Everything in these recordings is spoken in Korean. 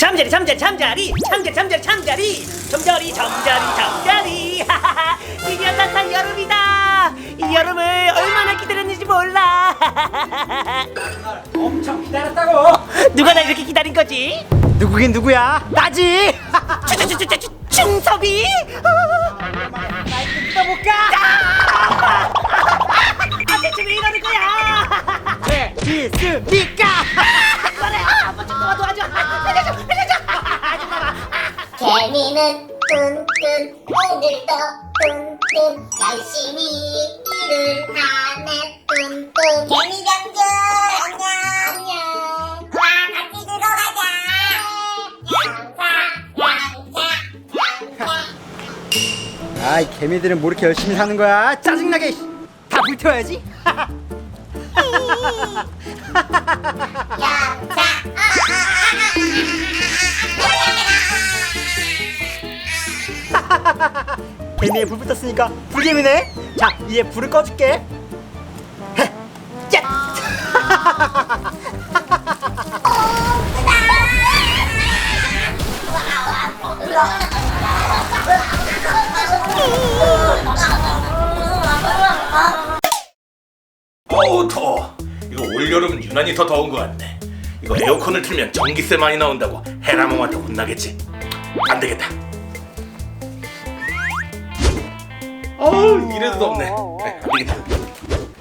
잠자리 잠자리 잠자리 잠자리 잠자리 잠자리 잠자리 잠자리 잠자리 하하하 드디어 따뜻한 여름이다 이 여름을 얼마나 기다렸는지 몰라 엄청 기다렸다고. 누가 나 이렇게 기다린 거지? 누구긴 누구야? 나지. 추추추추추 충섭이 개미는 뚱뚱 오늘도 뚱뚱 열심히 일을 하네 뚱뚱 개미 병들 안녕 안녕 와 같이 들어가자 양사 양사 아이 개미들은 뭐 이렇게 열심히 사는 거야? 짜증나게. 씨. 다 불태워야지. 양사 개미에 불 붙었으니까 불개미네. 자 이제 불을 꺼줄게. 헤, 야! 어우 올여름은 유난히 더 더운 것 같네 이거 에어컨을 틀면 전기세 많이 나온다고 해라몽한테 혼나겠지 안 되겠다 어우 이래도 덥네 네, 안 되겠다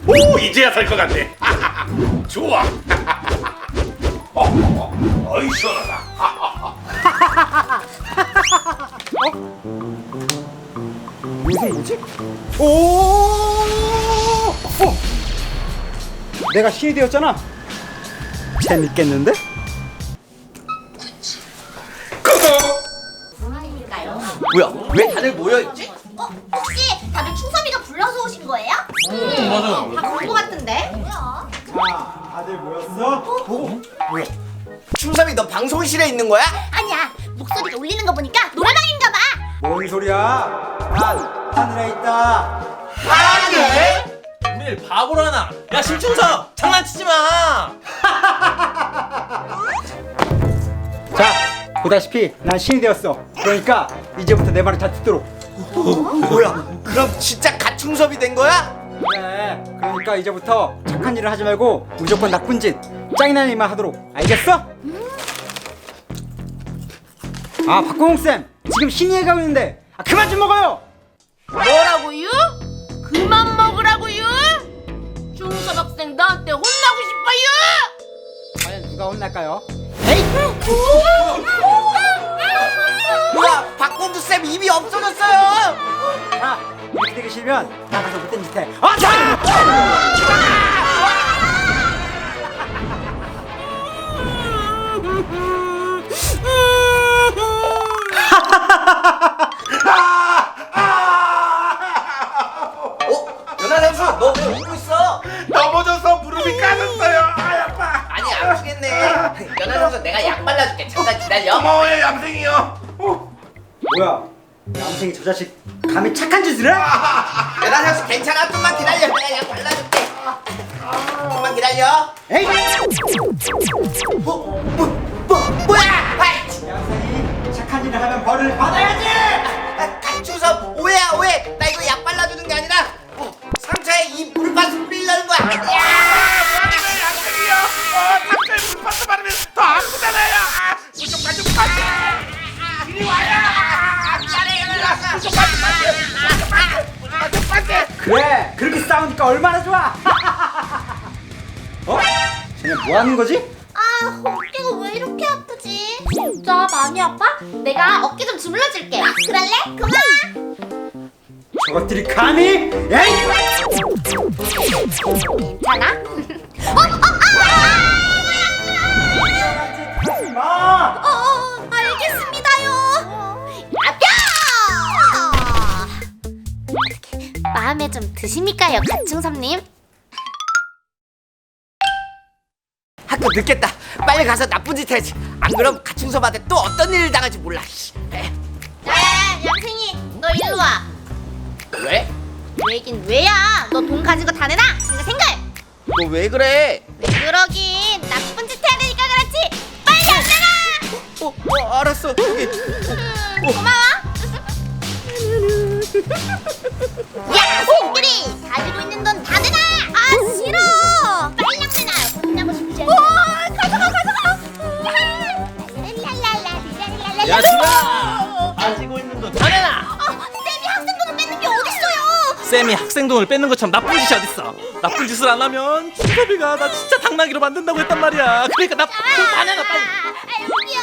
오 이제야 살 것 같네 좋아 어, 어, 어이 시원하다 무슨 뭐지? 오! 어! 내가 신이 되었잖아. 재밌겠는데? 뭐야? 왜 다들 모여있지? 맞아 다거 같은데? 뭐야? 자, 다들 모였어? 어? 뭐야? 충삼이 너 방송실에 있는 거야? 아니야 목소리 울리는 거 보니까 노래방인가 봐 뭔 소리야? 난 하늘에 있다. 하늘? 우리를 바보로 하나? 야 심충서 장난치지 마. 자, 보다시피 난 신이 되었어. 그러니까 이제부터 내 말을 잘 듣도록. 뭐야? 그럼 진짜 가충섭이 된 거야? 그래. 그러니까 이제부터 착한 일을 하지 말고 무조건 나쁜 짓, 짱이나는 일만 하도록. 알겠어? 아, 박공홍 쌤, 지금 신이에 가고 있는데 아, 그만 좀 먹어요. 뭐라고요? 그만 먹으라고요? 중섭 학생 나한테 혼나고 싶어요? 과연 누가 혼날까요? 뭐야? 박공주 쌤 입이 없어졌어요. 자, 이렇게 되기 싫으면 나가서 못된 짓 해. 아, 자! 어? 연하 선수 너왜 웃고 있어? 넘어져서 무릎이 까졌어요 아 아파 아니 아프겠네. 연하 선수 내가 약 발라줄게. 잠깐 기다려. 고마워요 얌생이요 뭐야? 남생이 저 자식 감히 착한 짓을 해? 연하 선수 괜찮아. 좀만 기다려. 내가 약 발라줄게. 좀만 기다려. 에이! 뭐, 뭐, 뭐, 뭐야? 아이, 남생이 착한 일을 하면 벌을 받아야지! 아, 가충섭 오해야 오해. 나 이거 약 발라주는 게 아니라 어, 상처에 이 물밭을 뿌리려는 거야. 야! 얌생이요 어 탑재 물파스 바르면 더 아프잖아요 아 무좀 가좀 가지 이리 와요 아, 미안해 무좀 가좀 가지 그래 그렇게 싸우니까 얼마나 좋아 어? 쟤네 뭐 하는 거지? 아 어깨가 왜 이렇게 아프지? 진짜 많이 아파? 내가 어깨 좀 주물러줄게 그럴래? 그만 저것들이 감히? 에이! 괜찮아? 어? 어? 마음에 좀 드십니까요 가충섭님? 학교 늦겠다. 빨리 가서 나쁜 짓 해야지. 안 그럼 가충섭한테 또 어떤 일을 당할지 몰라. 씨. 에, 야야야 양생이 너 일로 와 왜? 왜긴 왜야 너 돈 가지고 다 내놔 생각 생각 너 왜 그래? 왜 그러긴 나쁜 짓 해야 되니까 그렇지 빨리 안 내놔 어, 어 알았어 여기 야, 새끼리 가지고 있는 돈 다 내놔. 아, 싫어. 빨랑 내놔. 혼나고 싶지 않아. 가져가, 가져가. 야 신아 가지고 있는 돈 다 내놔 아, 쌤이 학생 돈을 뺏는 게 어딨어요? 쌤이 학생 돈을 뺏는 것처럼 나쁜 짓이 어딨어 나쁜 짓을 안 하면 준섭이가 나 진짜 당나귀로 만든다고 했단 말이야 그러니까 나돈다 내놔 빨리 아유기요.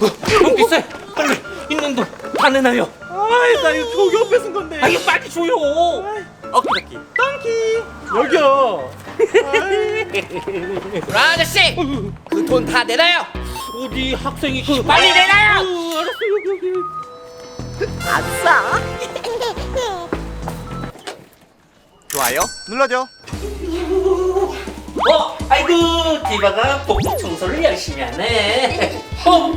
어, 비싸 내놔요 아이 나 이거 겨우 뺏은 건데. 아 이거 빨리 줘요. 어깨 덩키. 여기요 아저씨 그 돈 다 내놔요. 어디 학생이 그 빨리 내놔요. 알았어 여기 여기. 아싸. 좋아요. 눌러줘. 어, 아이고 디바가 복도 청소를 열심히 하네. 어?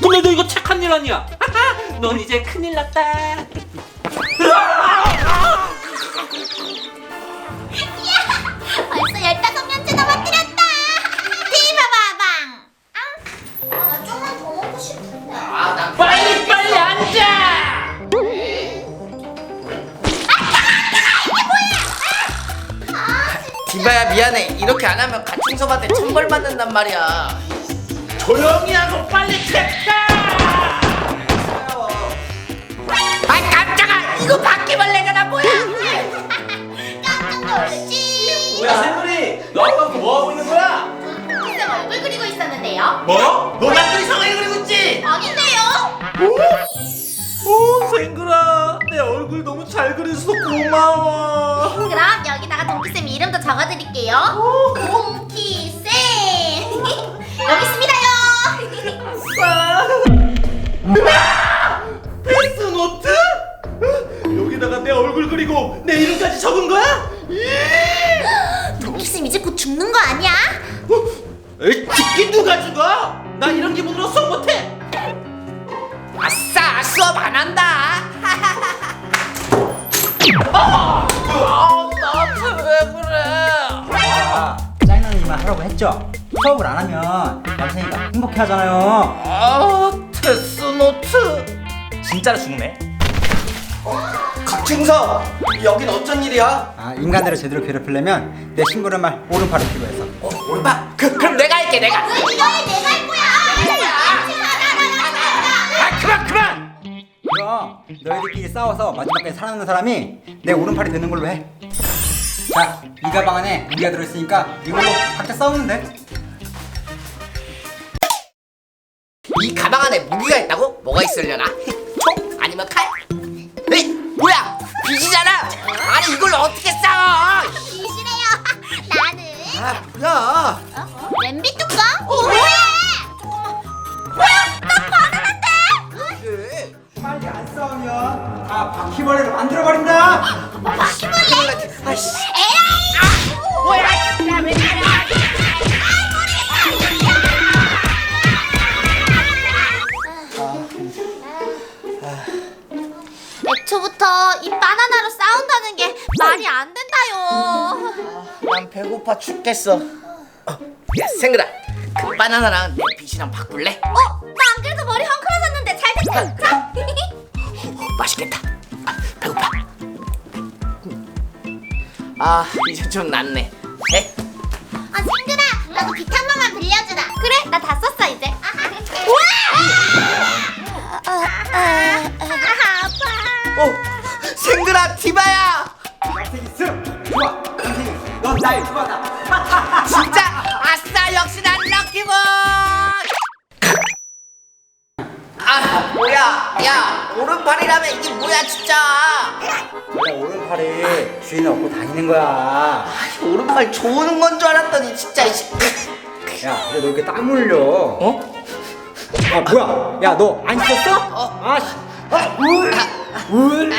근데 너 이거 착한 일 아니야 넌 이제 큰일 났다. 벌써 열다섯 년째 넘어뜨렸다. 디바바방. 아, 나 좀만 더 먹고 싶은데. 빨리 빨리 앉아. 디바야 미안해 이렇게 안 하면 가충섭한테 천벌 받는단 말이야 조용히 하고 빨리 체크. 새누리 너 아까 뭐 하고 있는 거야? 쌤 얼굴 그리고 있었는데요. 뭐? 너 나도 이상하게 그리고 있지? 아닌데요? 오 생글아 내 얼굴 너무 잘 그려서 고마워 그럼 여기다가 동키쌤 이름도 적어드릴게요. 동키 했죠? 수업을 안 하면 남생이가 행복해 하잖아요. 아 데스노트 진짜로 죽네 박충섭 여긴 어쩐 일이야? 아, 인간들을 제대로 괴롭히려면 내 심부름 말 오른팔을 필요해서. 어, 오른발 그, 그럼 내가 할게 내가 왜 이거에 내가 할 거야? 아 그만 그만 그럼 너희들끼리 싸워서 마지막까지 살아남는 사람이 내 오른팔이 되는 걸로 해. 자, 이 가방 안에 무기가 들어있으니까 이걸로 각자 싸우면 돼. 이 가방 안에 무기가 있다고? 뭐가 있으려나? 총? 아니면 칼? 에이 뭐야 빗이잖아 아니 이걸 어떻게 싸워 이시래요. 나는 아 뭐야 어? 냄비 뚜껑? 오, 뭐야? 잠깐만. 뭐야? 나 바나나인데? 그래 빨리 안 싸우면 다 바퀴벌레로 만들어버린다. 바퀴벌레? 아이씨 애초부터 이 바나나로 싸운다는 게 말이 안 된다요. 난 배고파 죽겠어 어, 야 생그라 그 바나나랑 내 빗이랑 바꿀래? 어? 나 안 그래도 머리 헝클어졌는데 잘 됐다. 자. 맛있겠다 아, 배고파 아 이제 좀 낫네 에? 아 싱글아 나도 비한 번만 빌려주라. 그래 나 다 썼어 이제. 우와! 아, 아, 아파. 어 생그라 디바야 남생이 습! 좋아! 넌 나의 주바다. 진짜 아싸 역시 난 럭키볼 아 뭐야 야 오른팔이라며 이게 뭐야 진짜 원래 오른팔이 주인을 얻고 다니는 거야. 오른팔 좋은 건 줄 알았더니 진짜 이씨. 야, 근데 너 이렇게 땀 흘려. 어? 아, 뭐야? 야, 너 안 씻었어? 어. 아, 씨. 아, 울. 울.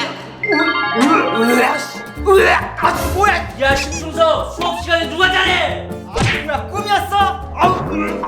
아 뭐야 야 심충서 수업 시간에 누가 잘해? 아, 뭐야, 꿈이었어? 아우, 울.